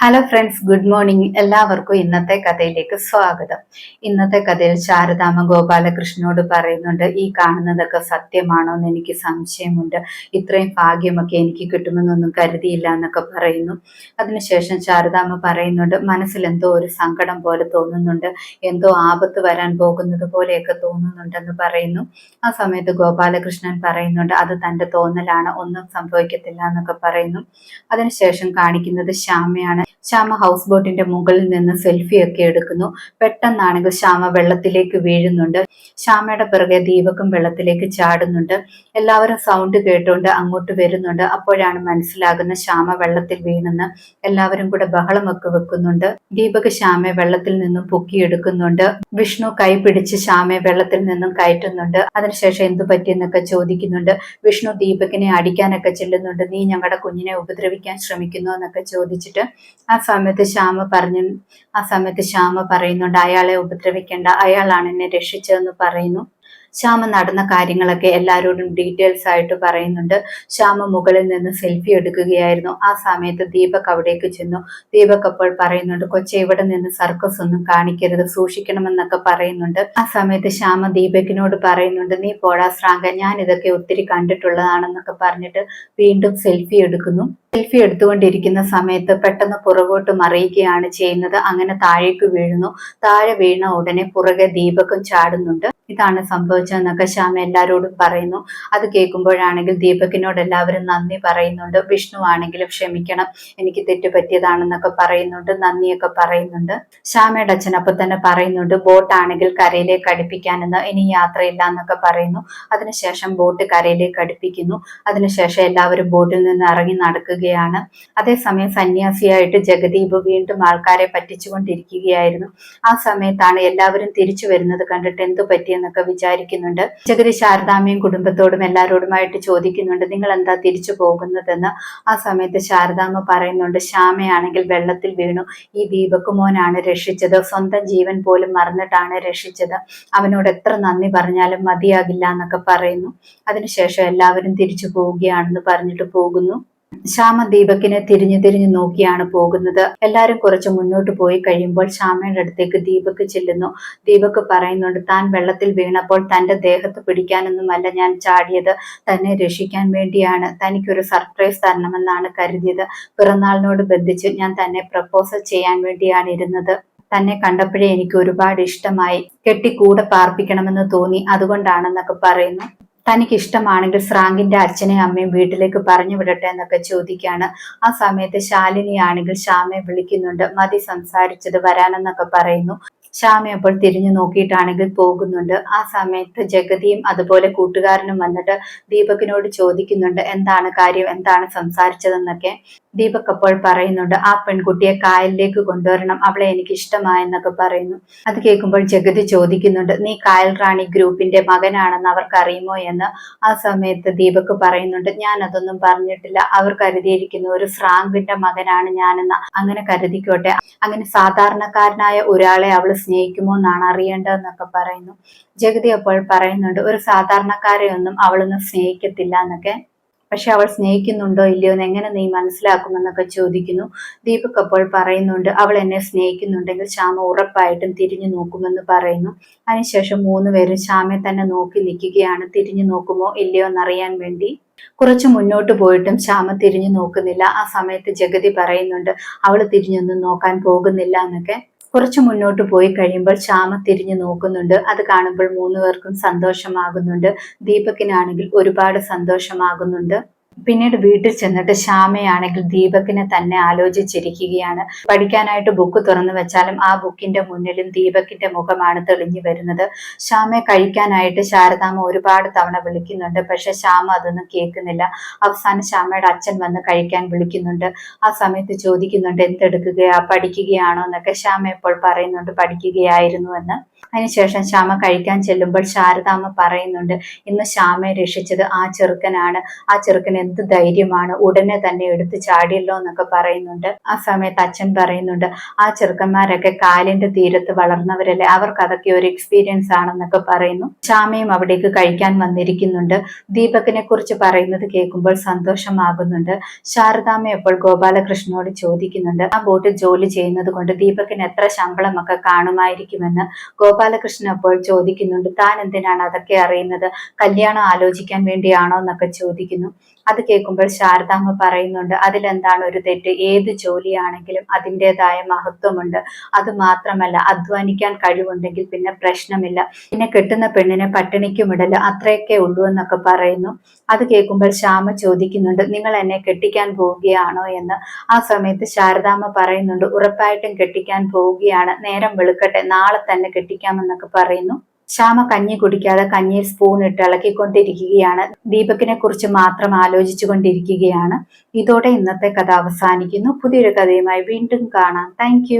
Hello friends good morning എല്ലാവർക്കും ഇന്നത്തെ കഥയിലേക്ക് സ്വാഗതം. ഇന്നത്തെ കഥയിൽ ശാരദാമ ഗോപാലകൃഷ്ണനോട് പറയുന്നുണ്ട് ഈ കാണുന്നതൊക്കെ സത്യമാണോ എന്ന് എനിക്ക് സംശയമുണ്ട്. ഇത്രയും ഭാഗ്യമൊക്കെ എനിക്ക് കിട്ടുമെന്നൊന്നും കരുതിയില്ല എന്നൊക്കെ പറയുന്നു. അതിനുശേഷം ശാരദാമ പറയുന്നുണ്ട് മനസ്സിൽ എന്തോ ഒരു സങ്കടം പോലെ തോന്നുന്നുണ്ട്. എന്തോ ആപത്ത് വരാൻ പോകുന്നത് പോലെയൊക്കെ തോന്നുന്നുണ്ടെന്ന് പറയുന്നു. ആ സമയത്ത് ഗോപാലകൃഷ്ണൻ പറയുന്നുണ്ട് അത് തന്റെ തോന്നലാണ്. ഒന്നും സംഭവിക്കത്തില്ല എന്നൊക്കെ പറയുന്നു. അതിനുശേഷം കാണിക്കുന്നത് ശ്യാമയാണ്. ശ്യാമ ഹൗസ് ബോട്ടിന്റെ മുകളിൽ നിന്ന് സെൽഫി ഒക്കെ എടുക്കുന്നു. പെട്ടെന്നാണെങ്കിൽ ശ്യാമ വെള്ളത്തിലേക്ക് വീഴുന്നുണ്ട്. ശ്യാമയുടെ പിറകെ ദീപക്കും വെള്ളത്തിലേക്ക് ചാടുന്നുണ്ട്. എല്ലാവരും സൗണ്ട് കേട്ടുകൊണ്ട് അങ്ങോട്ട് വരുന്നുണ്ട്. അപ്പോഴാണ് മനസ്സിലാകുന്ന ശ്യാമ വെള്ളത്തിൽ വീണെന്ന് എല്ലാവരും കൂടെ ബഹളമൊക്കെ വെക്കുന്നുണ്ട്. ദീപക് ശ്യാമയെ വെള്ളത്തിൽ നിന്നും പൊക്കിയെടുക്കുന്നുണ്ട്. വിഷ്ണു കൈ പിടിച്ച് ശ്യാമയെ വെള്ളത്തിൽ നിന്നും കയറ്റുന്നുണ്ട്. അതിനുശേഷം എന്തു പറ്റിയെന്നൊക്കെ ചോദിക്കുന്നുണ്ട്. വിഷ്ണു ദീപകിനെ അടിക്കാനൊക്കെ ചെല്ലുന്നുണ്ട്. നീ ഞങ്ങളുടെ കുഞ്ഞിനെ ഉപദ്രവിക്കാൻ ശ്രമിക്കുന്നു? എന്നൊക്കെ ചോദിച്ചിട്ട് ആ സമയത്ത് ശ്യാമ പറഞ്ഞു ആ സമയത്ത് ശ്യാമ പറയുന്നുണ്ട് അയാളെ ഉപദ്രവിക്കേണ്ട അയാളാണ് എന്നെ രക്ഷിച്ചതെന്ന് പറയുന്നു. ശ്യാമ നടന്ന കാര്യങ്ങളൊക്കെ എല്ലാവരോടും ഡീറ്റെയിൽസ് ആയിട്ട് പറയുന്നുണ്ട്. ശ്യാമ മുകളിൽ നിന്ന് സെൽഫി എടുക്കുകയായിരുന്നു. ആ സമയത്ത് ദീപക് അവിടേക്ക് ചെന്നു. ദീപക് അപ്പോൾ പറയുന്നുണ്ട് കൊച്ചെ ഇവിടെ നിന്ന് സർക്കസ് ഒന്നും കാണിക്കരുത്. സൂക്ഷിക്കണമെന്നൊക്കെ പറയുന്നുണ്ട്. ആ സമയത്ത് ശ്യാമ ദീപകിനോട് പറയുന്നുണ്ട് നീ പോടാ ശ്രാങ്ക ഞാൻ ഇതൊക്കെ ഒത്തിരി കണ്ടിട്ടുള്ളതാണെന്നൊക്കെ പറഞ്ഞിട്ട് വീണ്ടും സെൽഫി എടുക്കുന്നു. സെൽഫി എടുത്തുകൊണ്ടിരിക്കുന്ന സമയത്ത് പെട്ടെന്ന് പുറകോട്ട് മറിയുകയാണ് ചെയ്യുന്നത്. അങ്ങനെ താഴേക്ക് വീഴുന്നു. താഴെ വീണ ഉടനെ പുറകെ ദീപകും ചാടുന്നുണ്ട്. ഇതാണ് സംഭവിച്ചതെന്നൊക്കെ ശ്യാമ എല്ലാവരോടും പറയുന്നു. അത് കേൾക്കുമ്പോഴാണെങ്കിൽ ദീപകിനോട് എല്ലാവരും നന്ദി പറയുന്നുണ്ട്. വിഷ്ണു ആണെങ്കിലും ക്ഷമിക്കണം. എനിക്ക് തെറ്റുപറ്റിയതാണെന്നൊക്കെ പറയുന്നുണ്ട്. നന്ദിയൊക്കെ പറയുന്നുണ്ട്. ശ്യാമയുടെ അച്ഛൻ അപ്പൊ തന്നെ പറയുന്നുണ്ട് ബോട്ട് ആണെങ്കിൽ കരയിലേക്ക് അടുപ്പിക്കാനെന്ന് ഇനി യാത്രയില്ല എന്നൊക്കെ പറയുന്നു. അതിനുശേഷം ബോട്ട് കരയിലേക്ക് അടുപ്പിക്കുന്നു. അതിനുശേഷം എല്ലാവരും ബോട്ടിൽ നിന്ന് ഇറങ്ങി നടക്കുകയാണ്. അതേസമയം സന്യാസിയായിട്ട് ജഗദീപ് വീണ്ടും ആൾക്കാരെ പറ്റിച്ചുകൊണ്ടിരിക്കുകയായിരുന്നു. ആ സമയത്താണ് എല്ലാവരും തിരിച്ചു വരുന്നത് കണ്ടിട്ട് എന്തു പറ്റിയെന്നൊക്കെ വിചാരിക്കുന്നുണ്ട്. ജഗതി ശാരദാമ്മയും കുടുംബത്തോടും എല്ലാവരോടുമായിട്ട് ചോദിക്കുന്നുണ്ട് നിങ്ങൾ എന്താ തിരിച്ചു പോകുന്നതെന്ന്? ആ സമയത്ത് ശാരദാമ്മ പറയുന്നുണ്ട് ശ്യാമയാണെങ്കിൽ വെള്ളത്തിൽ വീണു. ഈ ദീപക് മോനാണ് രക്ഷിച്ചത്. സ്വന്തം ജീവൻ പോലും മറന്നിട്ടാണ് രക്ഷിച്ചത്. അവനോട് എത്ര നന്ദി പറഞ്ഞാലും മതിയാകില്ല എന്നൊക്കെ പറയുന്നു. അതിനുശേഷം എല്ലാവരും തിരിച്ചു പോവുകയാണെന്ന് പറഞ്ഞിട്ട് പോകുന്നു. ശ്യാമ ദീപകിനെ തിരിഞ്ഞു തിരിഞ്ഞു നോക്കിയാണ് പോകുന്നത്. എല്ലാരും കുറച്ച് മുന്നോട്ട് പോയി കഴിയുമ്പോൾ ശ്യാമയുടെ അടുത്തേക്ക് ദീപക് ചെല്ലുന്നു. ദീപക് പറയുന്നുണ്ട് താൻ വെള്ളത്തിൽ വീണപ്പോൾ തന്റെ ദേഹത്ത് പിടിക്കാനൊന്നുമല്ല ഞാൻ ചാടിയത്. തന്നെ രക്ഷിക്കാൻ വേണ്ടിയാണ്. തനിക്കൊരു സർപ്രൈസ് തരണമെന്നാണ് കരുതിയത്. പിറന്നാളിനോട് ബന്ധിച്ച് ഞാൻ തന്നെ പ്രപ്പോസൽ ചെയ്യാൻ വേണ്ടിയാണ് ഇരുന്നത്. തന്നെ കണ്ടപ്പോഴേ എനിക്ക് ഒരുപാട് ഇഷ്ടമായി. കെട്ടി കൂടെ പാർപ്പിക്കണമെന്ന് തോന്നി. അതുകൊണ്ടാണെന്നൊക്കെ പറയുന്നു. തനിക്ക് ഇഷ്ടമാണെങ്കിൽ ശ്രാങ്കിന്റെ അച്ഛനെയും അമ്മയും വീട്ടിലേക്ക് പറഞ്ഞു വിടട്ടെ എന്നൊക്കെ ചോദിക്കാണ്. ആ സമയത്ത് ശാലിനിയാണെങ്കിൽ ശ്യാമയെ വിളിക്കുന്നുണ്ട്. മതി സംസാരിച്ചത് വരാനെന്നൊക്കെ പറയുന്നു. ശ്യാമ അപ്പോൾ തിരിഞ്ഞു നോക്കിയിട്ടാണെങ്കിൽ പോകുന്നുണ്ട്. ആ സമയത്ത് ജഗതിയും അതുപോലെ കൂട്ടുകാരനും വന്നിട്ട് ദീപകിനോട് ചോദിക്കുന്നുണ്ട് എന്താണ് കാര്യം? എന്താണ് സംസാരിച്ചതെന്നൊക്കെ? ദീപക് അപ്പോൾ പറയുന്നുണ്ട് ആ പെൺകുട്ടിയെ കായലിലേക്ക് കൊണ്ടുവരണം. അവളെ എനിക്ക് ഇഷ്ടമായെന്നൊക്കെ പറയുന്നു. അത് കേൾക്കുമ്പോൾ ജഗതി ചോദിക്കുന്നുണ്ട് നീ കായൽ റാണി ഗ്രൂപ്പിന്റെ മകനാണെന്ന് അവർക്ക് അറിയുമോ എന്ന് ആ സമയത്ത് ദീപക് പറയുന്നുണ്ട് ഞാൻ അതൊന്നും പറഞ്ഞിട്ടില്ല. അവർ കരുതിയിരിക്കുന്ന ഒരു ശ്രാങ്കിന്റെ മകനാണ് ഞാനെന്ന്. അങ്ങനെ കരുതിക്കോട്ടെ. അങ്ങനെ സാധാരണക്കാരനായ ഒരാളെ അവൾ സ്നേഹിക്കുമോ എന്നാണ് അറിയേണ്ടതെന്നൊക്കെ പറയുന്നു. ജഗതി അപ്പോൾ പറയുന്നുണ്ട് ഒരു സാധാരണക്കാരെ ഒന്നും അവളൊന്നും സ്നേഹിക്കത്തില്ല എന്നൊക്കെ. പക്ഷെ അവൾ സ്നേഹിക്കുന്നുണ്ടോ ഇല്ലയോ എന്ന് എങ്ങനെ നീ മനസ്സിലാക്കുമെന്നൊക്കെ ചോദിക്കുന്നു. ദീപക് അപ്പോൾ പറയുന്നുണ്ട് അവൾ എന്നെ സ്നേഹിക്കുന്നുണ്ടെങ്കിൽ ശ്യാമ ഉറപ്പായിട്ടും തിരിഞ്ഞു നോക്കുമെന്ന് പറയുന്നു. അതിനുശേഷം മൂന്നുപേരും ശ്യാമയെ തന്നെ നോക്കി നിൽക്കുകയാണ്. തിരിഞ്ഞു നോക്കുമോ ഇല്ലയോ എന്നറിയാൻ വേണ്ടി. കുറച്ച് മുന്നോട്ട് പോയിട്ടും ശ്യാമ തിരിഞ്ഞു നോക്കുന്നില്ല. ആ സമയത്ത് ജഗതി പറയുന്നുണ്ട് അവൾ തിരിഞ്ഞൊന്നും നോക്കാൻ പോകുന്നില്ല എന്നൊക്കെ. കുറച്ച് മുന്നോട്ട് പോയി കഴിയുമ്പോൾ ശ്യാമ തിരിഞ്ഞു നോക്കുന്നുണ്ട്. അത് കാണുമ്പോൾ മൂന്ന് പേർക്കും സന്തോഷമാകുന്നുണ്ട്. ദീപകിനാണെങ്കിൽ ഒരുപാട് സന്തോഷമാകുന്നുണ്ട്. പിന്നീട് വീട്ടിൽ ചെന്നിട്ട് ശ്യാമയാണെങ്കിൽ ദീപകിനെ തന്നെ ആലോചിച്ചിരിക്കുകയാണ്. പഠിക്കാനായിട്ട് ബുക്ക് തുറന്നു വെച്ചാലും ആ ബുക്കിന്റെ മുന്നിലും ദീപകിന്റെ മുഖമാണ് തെളിഞ്ഞു വരുന്നത്. ശ്യാമയെ കഴിക്കാനായിട്ട് ശാരദാമ ഒരുപാട് തവണ വിളിക്കുന്നുണ്ട്. പക്ഷെ ശ്യാമ അതൊന്നും കേൾക്കുന്നില്ല. അവസാനം ശ്യാമയുടെ അച്ഛൻ വന്ന് കഴിക്കാൻ വിളിക്കുന്നുണ്ട്. ആ സമയത്ത് ചോദിക്കുന്നുണ്ട് എന്തെടുക്കുകയാ? പഠിക്കുകയാണോ? എന്നൊക്കെ ശ്യാമ ഇപ്പോൾ പറയുന്നുണ്ട്. പഠിക്കുകയായിരുന്നു എന്ന്. അതിനുശേഷം ശ്യാമ കഴിക്കാൻ ചെല്ലുമ്പോൾ ശാരദാമ പറയുന്നുണ്ട് ഇന്ന് ശ്യാമയെ രക്ഷിച്ചത് ആ ചെറുക്കനാണ്. ആ ചെറുക്കൻ എന്ത് ധൈര്യമാണ് ഉടനെ തന്നെ എടുത്ത് ചാടിയല്ലോ എന്നൊക്കെ പറയുന്നുണ്ട്. ആ സമയത്ത് അച്ഛൻ പറയുന്നുണ്ട് ആ ചെറുക്കന്മാരൊക്കെ കാലിന്റെ തീരത്ത് വളർന്നവരല്ലേ അവർക്ക് അതൊക്കെ ഒരു എക്സ്പീരിയൻസ് ആണെന്നൊക്കെ പറയുന്നു. ശ്യാമയും അവിടേക്ക് കഴിക്കാൻ വന്നിരിക്കുന്നുണ്ട്. ദീപകിനെ കുറിച്ച് പറയുന്നത് കേൾക്കുമ്പോൾ സന്തോഷമാകുന്നുണ്ട്. ശാരദാമ്മ എപ്പോൾ ഗോപാലകൃഷ്ണനോട് ചോദിക്കുന്നുണ്ട് ആ ബോട്ടിൽ ജോലി ചെയ്യുന്നത് കൊണ്ട് ദീപകിന് എത്ര ശമ്പളമൊക്കെ കാണുമായിരിക്കുമെന്ന്? ഗോപാലകൃഷ്ണൻ അപ്പോൾ ചോദിക്കുന്നുണ്ട് താൻ എന്തിനാണ് അതൊക്കെ അറിയുന്നത്? കല്യാണം ആലോചിക്കാൻ വേണ്ടിയാണോ? എന്നൊക്കെ ചോദിക്കുന്നു. അത് കേൾക്കുമ്പോൾ ശാരദാമ്മ പറയുന്നുണ്ട് അതിലെന്താണ് ഒരു തെറ്റ്? ഏത് ജോലിയാണെങ്കിലും അതിന്റെതായ മഹത്വമുണ്ട്. അത് മാത്രമല്ല അധ്വാനിക്കാൻ കഴിവുണ്ടെങ്കിൽ പിന്നെ പ്രശ്നമില്ല. പിന്നെ കെട്ടുന്ന പെണ്ണിനെ പട്ടിണിക്കും ഇടൽ അത്രയൊക്കെ ഉള്ളൂ എന്നൊക്കെ പറയുന്നു. അത് കേൾക്കുമ്പോൾ ശ്യാമ ചോദിക്കുന്നുണ്ട് നിങ്ങൾ എന്നെ കെട്ടിക്കാൻ പോവുകയാണോ? എന്ന്. ആ സമയത്ത് ശാരദാമ്മ പറയുന്നുണ്ട് ഉറപ്പായിട്ടും കെട്ടിക്കാൻ പോവുകയാണ്. നേരം വെളുക്കട്ടെ നാളെ തന്നെ കെട്ടിക്കാമെന്നൊക്കെ പറയുന്നു. ശ്യാമ കഞ്ഞി കുടിക്കാതെ കഞ്ഞിയിൽ സ്പൂൺ ഇട്ട് ഇളക്കിക്കൊണ്ടിരിക്കുകയാണ്. ദീപകിനെ കുറിച്ച് മാത്രം ആലോചിച്ചു കൊണ്ടിരിക്കുകയാണ്. ഇതോടെ ഇന്നത്തെ കഥ അവസാനിക്കുന്നു. പുതിയൊരു കഥയുമായി വീണ്ടും കാണാം. താങ്ക്